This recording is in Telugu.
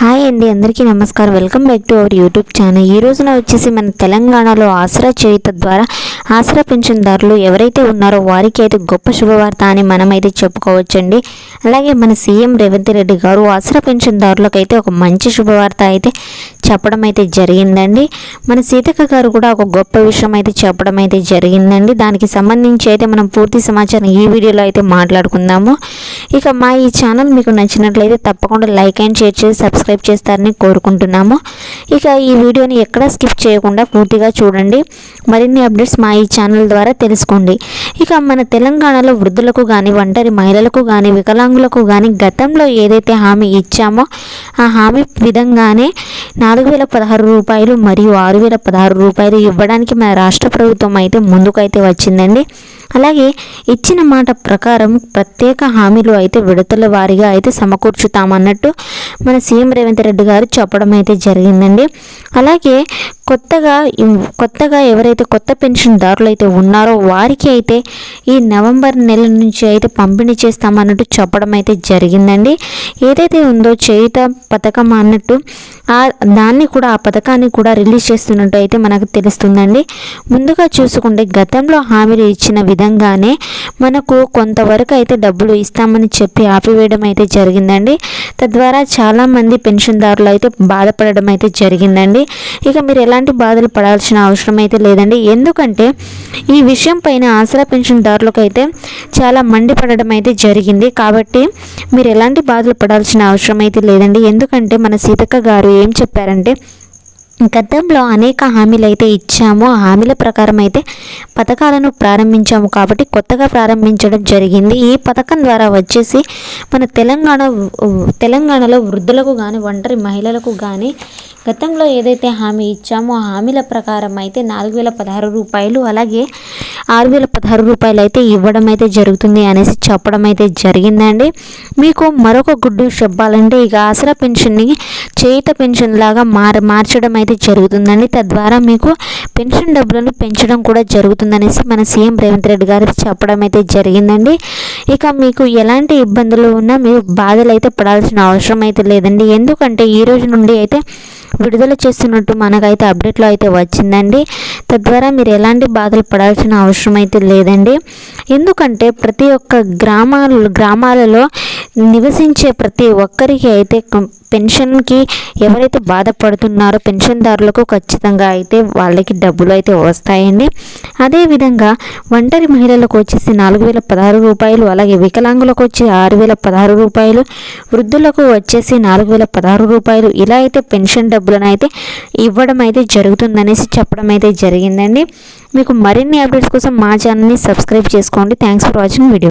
హాయ్ అండి అందరికీ నమస్కారం. Welcome back to our YouTube channel. ఈ రోజున వచ్చేసి మన తెలంగాణలో ఆసరా చేయుత ద్వారా ఆసరా పెన్షన్దారులు ఎవరైతే ఉన్నారో వారికి అయితే గొప్ప శుభవార్త అని మనమైతే చెప్పుకోవచ్చండి. అలాగే మన సీఎం రేవంత్ రెడ్డి గారు ఆసరా పెన్షన్దారులకు అయితే ఒక మంచి శుభవార్త అయితే చెప్పడం అయితే జరిగిందండి. మన సీతక్క గారు కూడా ఒక గొప్ప విషయం అయితే చెప్పడం అయితే జరిగిందండి. దానికి సంబంధించి అయితే మనం పూర్తి సమాచారం ఈ వీడియోలో అయితే మాట్లాడుకుందాము. ఇక మా ఈ ఛానల్ మీకు నచ్చినట్లయితే తప్పకుండా లైక్ అండ్ షేర్ చేసి సబ్స్క్రైబ్ చేస్తారని కోరుకుంటున్నాము. ఇక ఈ వీడియోని ఎక్కడ స్కిప్ చేయకుండా పూర్తిగా చూడండి. మరిన్ని అప్డేట్స్ మా ఈ ఛానల్ ద్వారా తెలుసుకోండి. ఇక మన తెలంగాణలో వృద్ధులకు కానీ ఒంటరి మహిళలకు కానీ వికలాంగులకు కానీ గతంలో ఏదైతే హామీ ఇచ్చామో ఆ హామీ విధంగానే నాలుగు వేల పదహారు రూపాయలు మరియు ఆరు వేల పదహారు రూపాయలు ఇవ్వడానికి మన రాష్ట్ర ప్రభుత్వం అయితే ముందుకైతే వచ్చిందండి. అలాగే ఇచ్చిన మాట ప్రకారం ప్రత్యేక హామీలు అయితే విడతల వారీగా అయితే సమకూర్చుతామన్నట్టు మన సీఎం రేవంత్ రెడ్డి గారు చెప్పడం అయితే జరిగిందండి. అలాగే కొత్తగా కొత్తగా ఎవరైతే కొత్త పెన్షన్దారులు అయితే ఉన్నారో వారికి అయితే ఈ నవంబర్ నెల నుంచి అయితే పంపిణీ చేస్తామన్నట్టు చెప్పడం అయితే జరిగిందండి. ఏదైతే ఉందో చేయుత పథకం అన్నట్టు ఆ దాన్ని కూడా ఆ పథకాన్ని కూడా రిలీజ్ చేస్తున్నట్టు అయితే మనకు తెలుస్తుందండి. ముందుగా చూసుకుంటే గతంలో హామీలు ఇచ్చిన విధంగానే మనకు కొంతవరకు అయితే డబ్బులు ఇస్తామని చెప్పి ఆపివేయడం అయితే జరిగిందండి. తద్వారా చాలామంది పెన్షన్దారులు అయితే బాధపడడం అయితే జరిగిందండి. ఇక మీరు ఎలా ఎలాంటి బాధలు పడాల్సిన అవసరం అయితే లేదండి. ఎందుకంటే ఈ విషయం పైన ఆసరా పెన్షన్దారులకు అయితే చాలా మండిపడడం అయితే జరిగింది. కాబట్టి మీరు ఎలాంటి బాధలు పడాల్సిన అవసరం అయితే లేదండి. ఎందుకంటే మన సీతక్క గారు ఏం చెప్పారంటే గతంలో అనేక హామీలు అయితే ఇచ్చాము. ఆ హామీల ప్రకారం అయితే పథకాలను ప్రారంభించాము కాబట్టి కొత్తగా ప్రారంభించడం జరిగింది. ఈ పథకం ద్వారా వచ్చేసి మన తెలంగాణ తెలంగాణలో వృద్ధులకు కానీ ఒంటరి మహిళలకు కానీ గతంలో ఏదైతే హామీ ఇచ్చామో ఆ హామీల ప్రకారం అయితే నాలుగు వేల పదహారు రూపాయలు అలాగే ఆరు వేల పదహారు రూపాయలు అయితే ఇవ్వడం అయితే జరుగుతుంది అనేసి చెప్పడం అయితే జరిగిందండి. మీకు మరొక గుడ్డు చెప్పాలంటే ఇక ఆసరా పెన్షన్ని చేయిత పెన్షన్ లాగా మార్ మార్చడం అయితే జరుగుతుందండి. తద్వారా మీకు పెన్షన్ డబ్బులను పెంచడం కూడా జరుగుతుందనేసి మన సీఎం రేవంత్ రెడ్డి గారు చెప్పడం అయితే జరిగిందండి. ఇక మీకు ఎలాంటి ఇబ్బందులు ఉన్నా మీరు బాధలు అయితే పడాల్సిన అవసరం అయితే లేదండి. ఎందుకంటే ఈ రోజు నుండి అయితే విడుదల చేస్తున్నట్టు మనకైతే అప్డేట్లో అయితే వచ్చిందండి. తద్వారా మీరు ఎలాంటి బాధలు పడాల్సిన అవసరం అయితే లేదండి. ఎందుకంటే ప్రతి ఒక్క గ్రామాలు గ్రామాలలో నివసించే ప్రతి ఒక్కరికి అయితే పెన్షన్కి ఎవరైతే బాధపడుతున్నారో పెన్షన్దారులకు ఖచ్చితంగా అయితే వాళ్ళకి డబ్బులు అయితే వస్తాయండి. అదేవిధంగా ఒంటరి మహిళలకు వచ్చేసి నాలుగు వేల పదహారు రూపాయలు అలాగే వికలాంగులకు వచ్చి ఆరు వేల పదహారు రూపాయలు వృద్ధులకు వచ్చేసి నాలుగు వేల పదహారు రూపాయలు ఇలా అయితే పెన్షన్ డబ్బులను అయితే ఇవ్వడం అయితే జరుగుతుందనేసి చెప్పడం అయితే జరిగిందండి. మీకు మరిన్ని అప్డేట్స్ కోసం మా ఛానల్ని సబ్స్క్రైబ్ చేసుకోండి. Thanks for watching video.